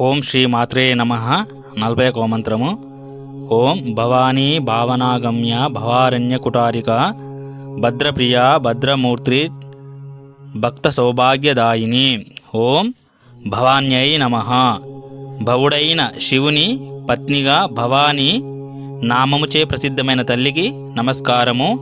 ఓం శ్రీ మాత్రే నమ. నలభై ఒక మంత్రము. ఓం భవానీ భావనాగమ్య భవారణ్య కుటారిక భద్రప్రియ భద్రమూర్తి భక్త సౌభాగ్యదాయిని ఓం భవాన్యై నమ. భవుడైన శివుని పత్నిగా భవానీ నామముచే ప్రసిద్ధమైన తల్లికి నమస్కారము.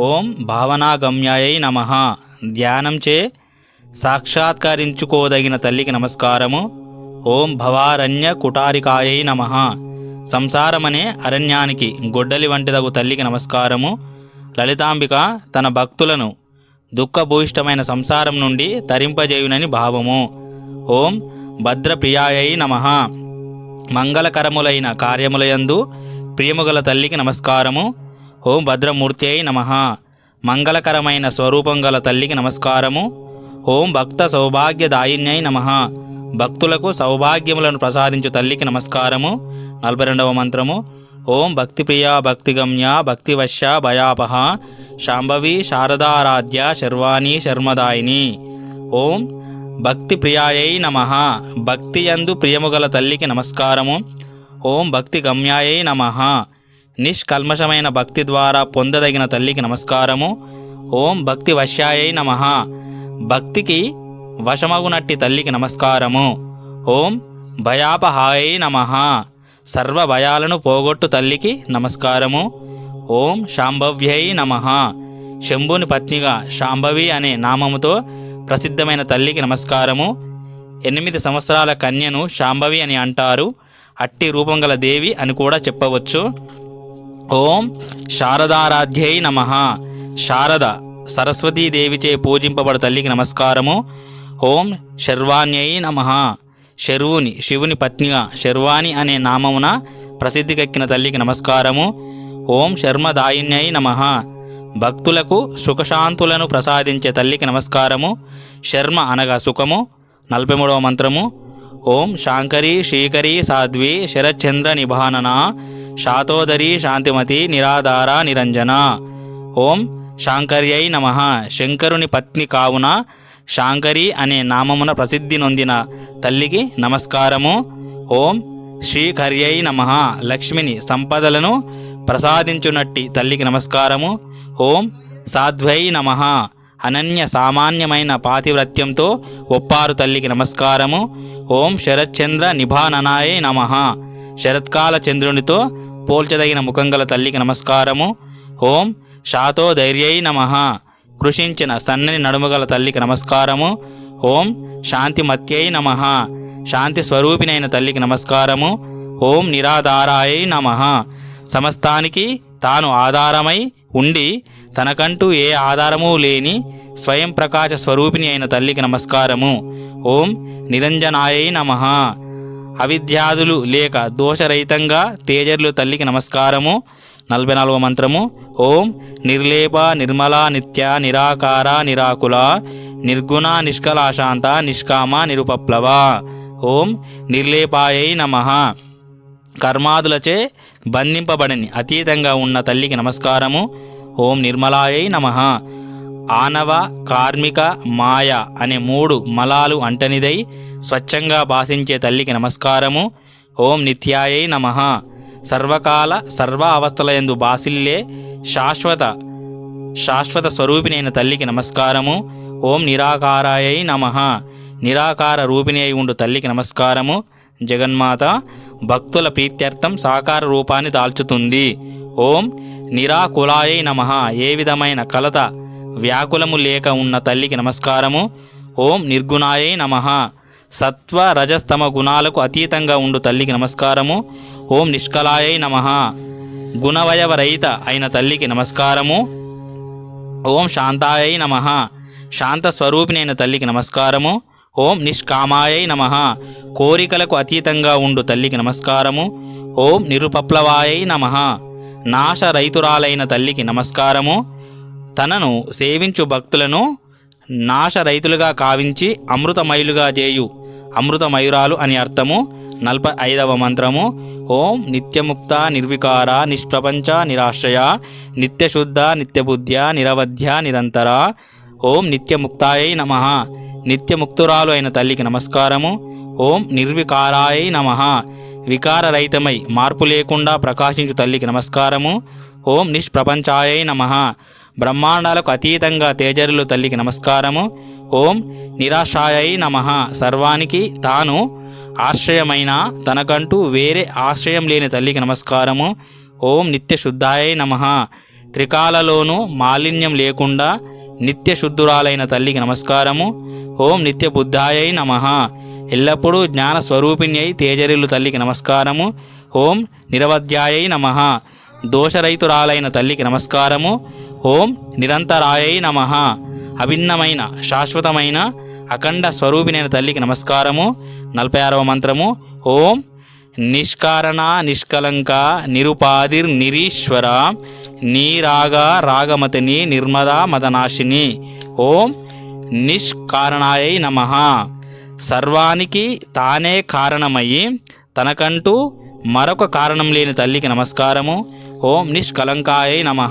ఓం భావనాగమ్యాయై నమ. ధ్యానంచే సాక్షాత్కరించుకోదగిన తల్లికి నమస్కారము. ఓం భవారణ్య కుటారికాయై నమ. సంసారమనే అరణ్యానికి గొడ్డలి వంటిదగు తల్లికి నమస్కారము. లలితాంబిక తన భక్తులను దుఃఖభూయిష్టమైన సంసారం నుండి తరింపజేయునని భావము. ఓం భద్రప్రియాయై నమ. మంగళకరములైన కార్యములయందు ప్రియముగల తల్లికి నమస్కారము. ఓం భద్రమూర్తి అయి నమ. మంగళకరమైన స్వరూపం గల తల్లికి నమస్కారము. ఓం భక్త సౌభాగ్యదాయిన్యై నమ. భక్తులకు సౌభాగ్యములను ప్రసాదించు తల్లికి నమస్కారము. నలభై రెండవ మంత్రము. ఓం భక్తిప్రియ భక్తిగమ్య భక్తివశ్య భయాపహ. శాంభవి శారదారాధ్య శర్వాణి శర్మదాయిని. ఓం భక్తి ప్రియాయై నమ. భక్తి యందు ప్రియముగల తల్లికి నమస్కారము. ఓం భక్తి గమ్యాయై నమ. నిష్కల్మషమైన భక్తి ద్వారా పొందదగిన తల్లికి నమస్కారము. ఓం భక్తి వశ్యాయై నమ. భక్తికి వశమగునట్టి తల్లికి నమస్కారము. ఓం భయాపహాయ నమ. సర్వ భయాలను పోగొట్టు తల్లికి నమస్కారము. ఓం శాంభవ్యై నమ. శంభుని పత్నిగా శాంభవి అనే నామముతో ప్రసిద్ధమైన తల్లికి నమస్కారము. ఎనిమిది సంవత్సరాల కన్యను శాంభవి అని అంటారు. అట్టి రూపం గల దేవి అని కూడా చెప్పవచ్చు. ఓం శారదారాధ్యై నమ. శారద సరస్వతీదేవిచే పూజింపబడు తల్లికి నమస్కారము. ఓం శర్వాణ్యై నమ. శర్వుని శివుని పత్నిగా శర్వాణి అనే నామమున ప్రసిద్ధికెక్కిన తల్లికి నమస్కారము. ఓం శర్మదాయిన్యై నమ. భక్తులకు సుఖశాంతులను ప్రసాదించే తల్లికి నమస్కారము. శర్మ అనగా సుఖము. నలభై మూడవ మంత్రము. ఓం శాంకరి శ్రీకరి సాధ్వి శరచంద్ర నిభానన శాతోదరి శాంతిమతి నిరాధార నిరంజన. ఓం శాంకర్యై నమ. శంకరుని పత్ని కావున శాంకరి అనే నామమున ప్రసిద్ధి నొందిన తల్లికి నమస్కారము. ఓం శ్రీకర్యై నమ. లక్ష్మిని సంపదలను ప్రసాదించునట్టి తల్లికి నమస్కారము. ఓం సాధ్వై నమ. అనన్య సామాన్యమైన పాతివ్రత్యంతో ఒప్పారు తల్లికి నమస్కారము. ఓం శరత్చంద్ర నిభాననాయై నమ. శరత్కాల చంద్రునితో పోల్చదగిన ముఖంగల తల్లికి నమస్కారము. ఓం శాతో ధైర్యై నమ. కృషించిన సన్నని నడుముగల తల్లికి నమస్కారము. ఓం శాంతి మత్యై నమ. శాంతి స్వరూపినైన తల్లికి నమస్కారము. ఓం నిరాధారాయై నమ. సమస్తానికి తాను ఆధారమై ఉండి తనకంటూ ఏ ఆధారము లేని స్వయం ప్రకాశ స్వరూపిణి అయిన తల్లికి నమస్కారము. ఓం నిరంజనాయై నమ. అవిద్యాదులు లేక దోషరహితంగా తేజర్లు తల్లికి నమస్కారము. నలభై నాలుగవ మంత్రము. ఓం నిర్లేప నిర్మల నిత్య నిరాకార నిరాకుల నిర్గుణ నిష్కలాశాంత నిష్కామ నిరుపప్లవ. ఓం నిర్లేపాయై నమ. కర్మాదులచే బంధింపబడని అతీతంగా ఉన్న తల్లికి నమస్కారము. ఓం నిర్మలాయై నమ. ఆనవ కార్మిక మాయ అనే మూడు మలాలు అంటనిదై స్వచ్ఛంగా భాషించే తల్లికి నమస్కారము. ఓం నిత్యాయై నమ. సర్వకాల సర్వ అవస్థలయందు బాసిల్లే శాశ్వత శాశ్వత స్వరూపిణైన తల్లికి నమస్కారము. ఓం నిరాకారాయై నమ. నిరాకార రూపిణి అయి ఉండు తల్లికి నమస్కారము. జగన్మాత భక్తుల ప్రీత్యర్థం సాకార రూపాన్ని దాల్చుతుంది. ఓం నిరాకులాయై నమ. ఏ విధమైన కలత వ్యాకులము లేక ఉన్న తల్లికి నమస్కారము. ఓం నిర్గుణాయై నమ. సత్వ రజస్తమ గుణాలకు అతీతంగా ఉండు తల్లికి నమస్కారము. ఓం నిష్కలాయై నమ. గుణవయవరహిత అయిన తల్లికి నమస్కారము. ఓం శాంతాయై నమ. శాంత స్వరూపిణైన తల్లికి నమస్కారము. ఓం నిష్కామాయై నమ. కోరికలకు అతీతంగా ఉండు తల్లికి నమస్కారము. ఓం నిరుపప్లవాయై నమ. నాశరైతురాలైన తల్లికి నమస్కారము. తనను సేవించు భక్తులను నాశరైతులుగా కావించి అమృతమయులుగా చేయు అమృతమయురాలు అని అర్థము నలభై ఐదవ మంత్రము. ఓం నిత్యముక్త నిర్వికార నిష్ప్రపంచ నిరాశ్రయ నిత్యశుద్ధ నిత్యబుద్ధ్య నిరవధ్య నిరంతర. ఓం నిత్యముక్తాయై నమ. నిత్యముక్తురాలు అయిన తల్లికి నమస్కారము. ఓం నిర్వికారాయ నమ. వికారరహితమై మార్పు లేకుండా ప్రకాశించు తల్లికి నమస్కారము. ఓం నిష్ప్రపంచాయ నమ. బ్రహ్మాండాలకు అతీతంగా తేజరులు తల్లికి నమస్కారము. ఓం నిరాశాయై నమ. సర్వానికి తాను ఆశ్రయమైన తనకంటూ వేరే ఆశ్రయం లేని తల్లికి నమస్కారము. ఓం నిత్య శుద్ధాయ నమ. త్రికాలలోనూ మాలిన్యం లేకుండా నిత్య శుద్ధురాలైన తల్లికి నమస్కారము. ఓం నిత్య బుద్ధాయ నమ. ఎల్లప్పుడూ జ్ఞాన స్వరూపిణి అయి తేజరిల్లు తల్లికి నమస్కారము. ఓం నిరవధ్యాయ నమ. దోషరహితురాలైన తల్లికి నమస్కారము. ఓం నిరంతరాయై నమ. అభిన్నమైన శాశ్వతమైన అఖండ స్వరూపిణైన తల్లికి నమస్కారము. నలభై ఆరవ మంత్రము. ఓం నిష్కారణ నిష్కలంక నిరుపాధిర్ నిరీశ్వర నీరాగ రాగమతిని నిర్మదా మదనాశిని. ఓం నిష్కారణాయ నమ. సర్వానికి తానే కారణమయ్యి తనకంటూ మరొక కారణం లేని తల్లికి నమస్కారము. ఓం నిష్కలంకాయ నమ.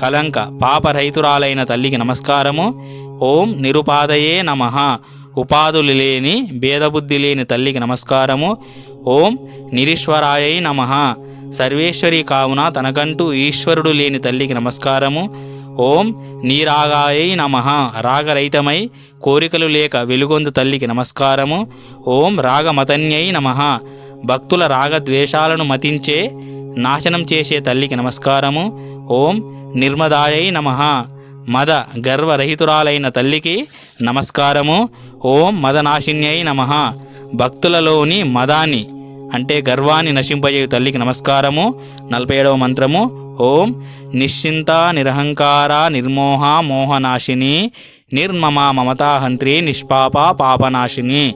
కలంక పాపరహితురాలైన తల్లికి నమస్కారము. ఓం నిరుపాదయే నమ. ఉపాధులు లేని భేదబుద్ధి లేని తల్లికి నమస్కారము. ఓం నిరీశ్వరాయై నమ. సర్వేశ్వరి కావున తనకంటూ ఈశ్వరుడు లేని తల్లికి నమస్కారము. ఓం నీరాగాయై నమ. రాగరహితమై కోరికలు లేక వెలుగొందు తల్లికి నమస్కారము. ఓం రాగమతన్యై నమ. భక్తుల రాగద్వేషాలను మతించే నాశనం చేసే తల్లికి నమస్కారము. ఓం నిర్మదాయై నమ. మద గర్వరహితురాలైన తల్లికి నమస్కారము. ఓం మదనాశిన్యై నమ. భక్తులలోని మదాన్ని అంటే గర్వాన్ని నశింపజేయు తల్లికి నమస్కారము. నలభై ఏడవ మంత్రము. ఓం నిశ్చింత నిరహంకార నిర్మోహ మోహనాశిని నిర్మమ మమతాహంత్రి నిష్పాప పాపనాశిని.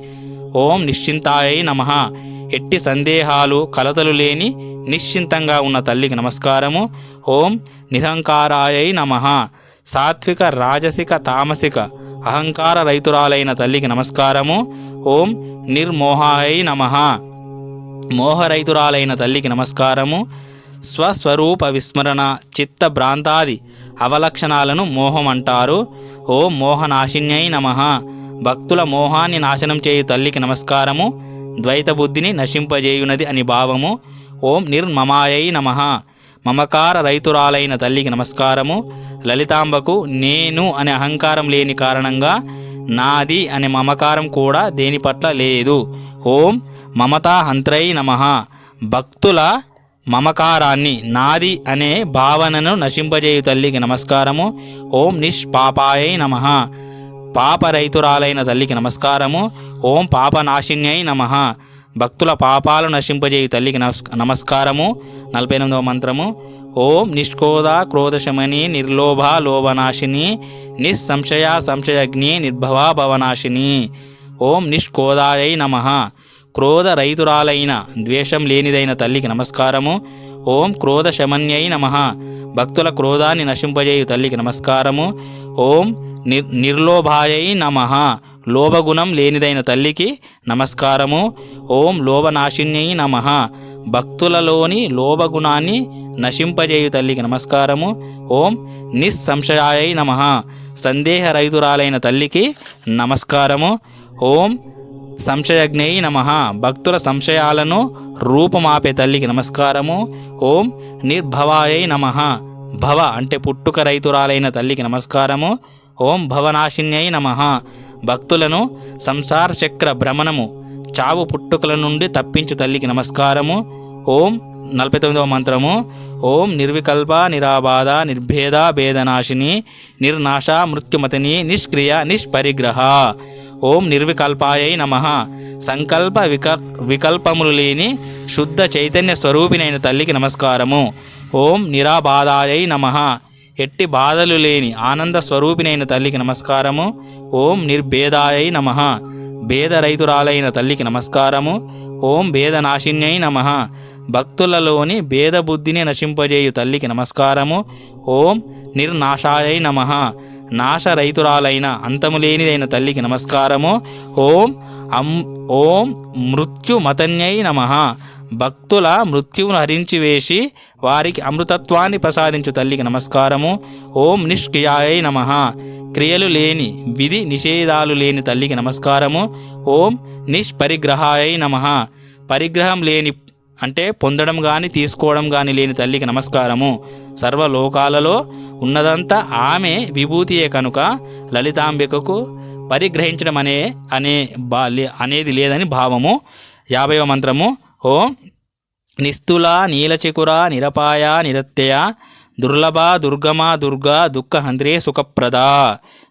ఓం నిశ్చింతాయై నమ. ఎట్టి సందేహాలు కలతలు లేని నిశ్చింతంగా ఉన్న తల్లికి నమస్కారము. ఓం నిరంకారాయై నమ. సాత్విక రాజసిక తామసిక అహంకార రైతురాలైన తల్లికి నమస్కారము. ఓం నిర్మోహాయ నమ. మోహరైతురాలైన తల్లికి నమస్కారము. స్వస్వరూప విస్మరణ చిత్త భ్రాంతాది అవలక్షణాలను మోహం అంటారు. ఓం మోహనాశిన్యై నమ. భక్తుల మోహాన్ని నాశనం చేయు తల్లికి నమస్కారము. ద్వైత బుద్ధిని నశింపజేయునది అని భావము. ఓం నిర్మమాయై నమ. మమకార రైతురాలైన తల్లికి నమస్కారము. లలితాంబకు నేను అనే అహంకారం లేని కారణంగా నాది అనే మమకారం కూడా దేని పట్ల లేదు. ఓం మమతా హంత్రై నమ. భక్తుల మమకారాన్ని నాది అనే భావనను నశింపజేయు తల్లికి నమస్కారము. ఓం నిష్పాపాయై నమ. పాపరైతురాలైన తల్లికి నమస్కారము. ఓం పాపనాశిన్యై నమ. భక్తుల పాపాలు నశింపజేయు తల్లికి నమస్కారము. నలభై ఎనిమిదవ మంత్రము. ఓం నిష్కోద క్రోధశమని నిర్లోభ లోభనాశిని నిస్సంశయ సంశయగ్ని నిర్భవ భవనాశిని. ఓం నిష్కోదాయై నమ. క్రోధ రైతురాలైన ద్వేషం లేనిదైన తల్లికి నమస్కారము. ఓం క్రోధ శమన్యై నమ. భక్తుల క్రోధాన్ని నశింపజేయు తల్లికి నమస్కారము. ఓం నిర్ నిర్లోభాయై నమ. లోభగుణం లేనిదైన తల్లికి నమస్కారము. ఓం లోభనాశిన్యై నమ. భక్తులలోని లోభగుణాన్ని నశింపజేయు తల్లికి నమస్కారము. ఓం నిస్సంశయాయ నమ. సందేహరహితురాలైన తల్లికి నమస్కారము. ఓం సంశయజ్ఞై నమ. భక్తుల సంశయాలను రూపమాపే తల్లికి నమస్కారము. ఓం నిర్భవాయై నమ. భవ అంటే పుట్టుక రైతురాలైన తల్లికి నమస్కారము. ఓం భవనాశిన్యై నమ. భక్తులను సంసార చక్ర భ్రమణము చావు పుట్టుకల నుండి తప్పించు తల్లికి నమస్కారము. ఓం నలభై తొమ్మిదవ మంత్రము. ఓం నిర్వికల్ప నిరాబాధ నిర్భేద భేదనాశిని నిర్నాశ మృత్యుమతిని నిష్క్రియ నిష్పరిగ్రహ. ఓం నిర్వికల్పాయై నమ. సంకల్ప విక వికల్పములు లేని శుద్ధ చైతన్య స్వరూపినైన తల్లికి నమస్కారము. ఓం నిరాబాధాయై నమ. ఎట్టి బాధలు లేని ఆనంద స్వరూపినైన తల్లికి నమస్కారము. ఓం నిర్భేదాయై నమ. భేదరైతురాలైన తల్లికి నమస్కారము. ఓం భేదనాశిన్యై నమ. భక్తులలోని భేదబుద్ధిని నశింపజేయు తల్లికి నమస్కారము. ఓం నిర్నాశాయై నమ. నాశరైతురాలైన అంతములేనిదైన తల్లికి నమస్కారము. ఓం అం ఓం మృత్యుమతన్యై నమ. భక్తుల మృత్యువును హరించి వేసి వారికి అమృతత్వాన్ని ప్రసాదించు తల్లికి నమస్కారము. ఓం నిష్క్రియాయై నమ. క్రియలు లేని విధి నిషేధాలు లేని తల్లికి నమస్కారము. ఓం నిష్పరిగ్రహాయ నమ. పరిగ్రహం లేని అంటే పొందడం కానీ తీసుకోవడం కానీ లేని తల్లికి నమస్కారము. సర్వలోకాలలో ఉన్నదంతా ఆమె విభూతియే కనుక లలితాంబికకు పరిగ్రహించడం అనే అనే బా లే- అనేది లేదని భావము. యాభైవ మంత్రము. ఓం నిస్తుల నీలచికుర నిరపాయ నిరత్యయ దుర్లభ దుర్గమ దుర్గా దుఃఖహంద్రే సుఖప్రద.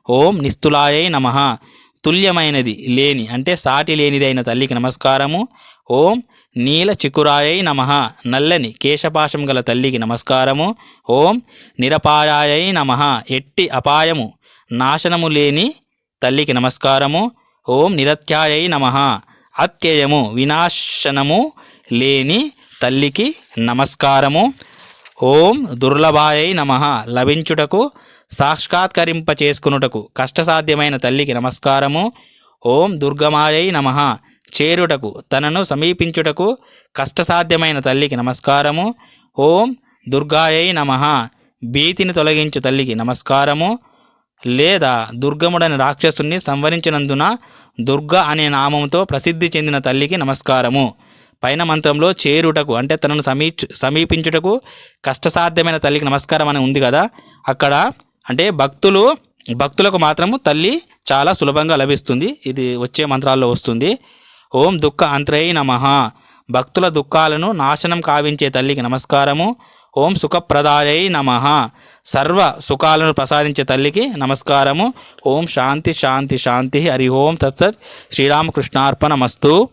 ఓం నిస్తులాయై నమ. తుల్యమైనది లేని అంటే సాటి లేనిదైన తల్లికి నమస్కారము. ఓం నీల చికురాయై నమ. నల్లని కేశపాశం గల తల్లికి నమస్కారము. ఓం నిరపాయాయై నమ. ఎట్టి అపాయము నాశనము లేని తల్లికి నమస్కారము. ఓం నిరత్యాయై నమ. అత్యయము వినాశనము లేని తల్లికి నమస్కారము. ఓం దుర్లభాయై నమ. లభించుటకు సాక్షాత్కరింప చేసుకునుటకు కష్టసాధ్యమైన తల్లికి నమస్కారము. ఓం దుర్గమాయై నమ. చేరుటకు తనను సమీపించుటకు కష్టసాధ్యమైన తల్లికి నమస్కారము. ఓం దుర్గాయై నమ. భీతిని తొలగించు తల్లికి నమస్కారము. లేదా దుర్గముడని రాక్షసుని సంవరించినందున దుర్గ అనే నామంతో ప్రసిద్ధి చెందిన తల్లికి నమస్కారము. పైన మంత్రంలో చేరుటకు అంటే తనను సమీ సమీపించుటకు కష్టసాధ్యమైన తల్లికి నమస్కారం అని ఉంది కదా అక్కడ అంటే భక్తులు భక్తులకు మాత్రము తల్లి చాలా సులభంగా లభిస్తుంది. ఇది వచ్చే మంత్రాల్లో వస్తుంది. ఓం దుఃఖ అంత్రై నమ. భక్తుల దుఃఖాలను నాశనం కావించే తల్లికి నమస్కారము. ఓం సుఖప్రదాయై నమ. సర్వ సుఖాలను ప్రసాదించే తల్లికి నమస్కారము. ఓం శాంతి శాంతి శాంతి హరి ఓం తత్సత్. శ్రీరామకృష్ణార్పణమస్తు.